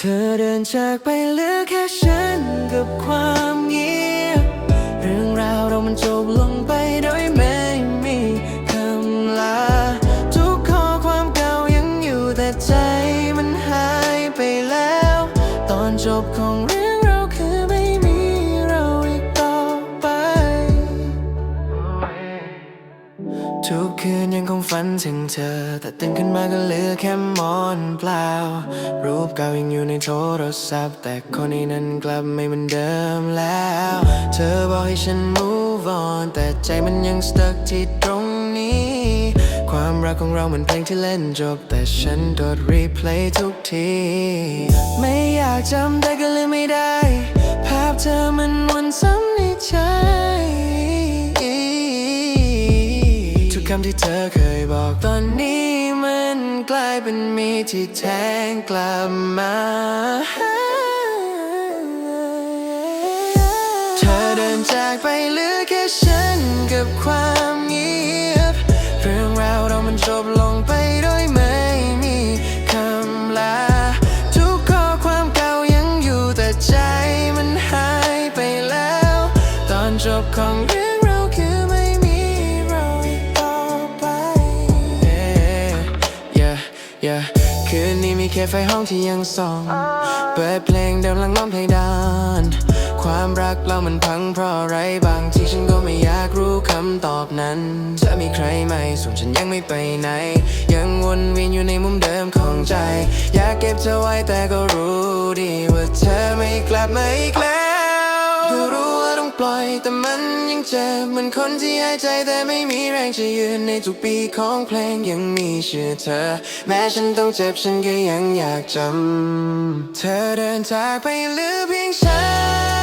เธอเดินจากไปเหลือแค่ฉันกับความเงียบ ทุกคืนยังคงฝันถึงเธอ แต่ตื่นขึ้นมาก็เหลือแค่หมอนเปล่า รูปเก่ายังอยู่ในโทรศัพท์ แต่คนนี้นั้นกลับไม่เหมือนเดิมแล้ว เธอบอกให้ฉัน move on แต่ใจมันยัง stuck ที่ตรงนี้ ความรักของเราเหมือนเพลงที่เล่นจบ แต่ฉันกด replay ทุกที ไม่อยากจำแต่ก็ลืมไม่ได้ คำที่เธอเคยบอกตอนนี้มันกลายเป็นมีที่แทงกลับมาเธอเดินจากไปเหลือแค่ฉันกับความเงียบ เรื่องราวเรามันจบลงไปโดยไม่มีคำลา ทุกข้อความเก่ายังอยู่แต่ใจมันหายไปแล้ว ตอนจบของเรื่อง yeah yeah คืนนี้มีแค่ไฟห้องที่ยังส่อง เปิดเพลงเดิมหลังล้อมเพลงดาน ความรักเรามันพังเพราะอะไรบางทีฉันก็ไม่อยากรู้คำตอบนั้นจะมีใครไหมส่วนฉันยังไม่ไปไหน ยังวนเวียนอยู่ในมุมเดิมของใจ อยากเก็บเธอไว้แต่ก็รู้ดีว่าเธอไม่กลับมาอีกแล้วก็รู้ว่าต้อง ปล่อย แต่มันยังเจ็บเหมือนคนที่หายใจแต่ไม่มีแรงจะยืนในทุกปีของเพลงยังมีชื่อเธอ แม้ฉันต้องเจ็บฉันก็ยังอยากจำเธอเดินจากไปหรือเพียงฉัน